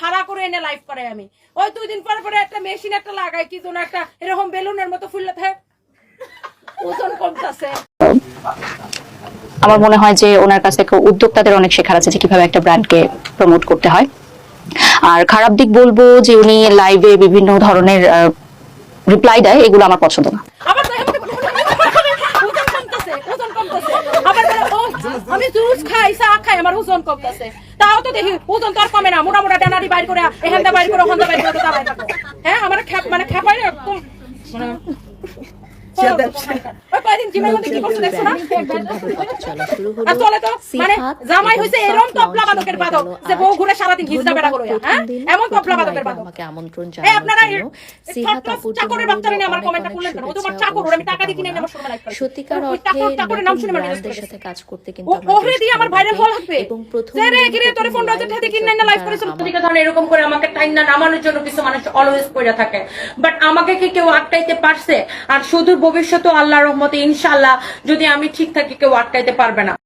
ভাড়া করে এনে লাইভ করে আমি। ওই দুই দিন পরে পরে একটা মেশিন একটা লাগাই কি যেন একটা এরকম বেলুনের মতো ফুললে থাকে ওজন কমতেছে। আমার মনে হয় যে ওনার কাছ উদ্যোক্তাদের অনেক শেখার আছে যে কীভাবে একটা ব্র্যান্ডকে প্রমোট করতে হয়। আর খারাপ দিক বলব যে উনি লাইভে বিভিন্ন ধরনের রিপ্লাই দেয় এগুলো আমার পছন্দ না। আমি জুস খাই চা খাই আমার ওজন কমতেছে। তাও তো দেখি ওজন তো আর কমে না। মোটা মোটা ডানারি বাইর করে এখান থেকে বাইর করে ওখান থেকে বাইর করে দাঁড়ায় হ্যাঁ আমার খ্যাপ মানে খ্যাপাই একদম মানে কয়দিন জিমের মধ্যে কি করছে দেখছ না? আর চলে তো মানে জামাই হইছে এরকম তবলা বাদকের বাদক যে বউ ঘুরে সারাদিন ঘিসটা বেড়া করো হ্যাঁ? এমন তবলা বাদকের বাদক। আমাকে আমন্ত্রণ এই আপনারা সিহাত আপুর চাকরের বাচ্চারা নিয়ে আমার কমেন্টটা করলেন কেন ও তো চাকর ওর আমি টাকা দিয়ে কিনে আমার ভালোবাসা। শোরুমে লাইভ করে সত্যিকার অর্থে চাকরের নাম শুনে আমার সাথে কাজ করতে কিন্তু ওরে দিয়ে আমার ভাইরাল হওয়া লাগবে। এবং প্রথম যে রে গিরে তোরে 15000 টাকা দিয়ে কিনে live লাইভ করেছ আমার- ধরনের এরকম করে আমাকে টাইম না নামানোর জন্য কিছু মানুষ অলওয়েজ পড়ে থাকে। বাট আমাকে কি কেউ আটকাইতে পারছে আর শুধু ভবিষ্যতে আল্লাহ রহমতে ইনশাআল্লাহ যদি আমি ঠিক থাকি কেউ আটকাইতে পারবে না।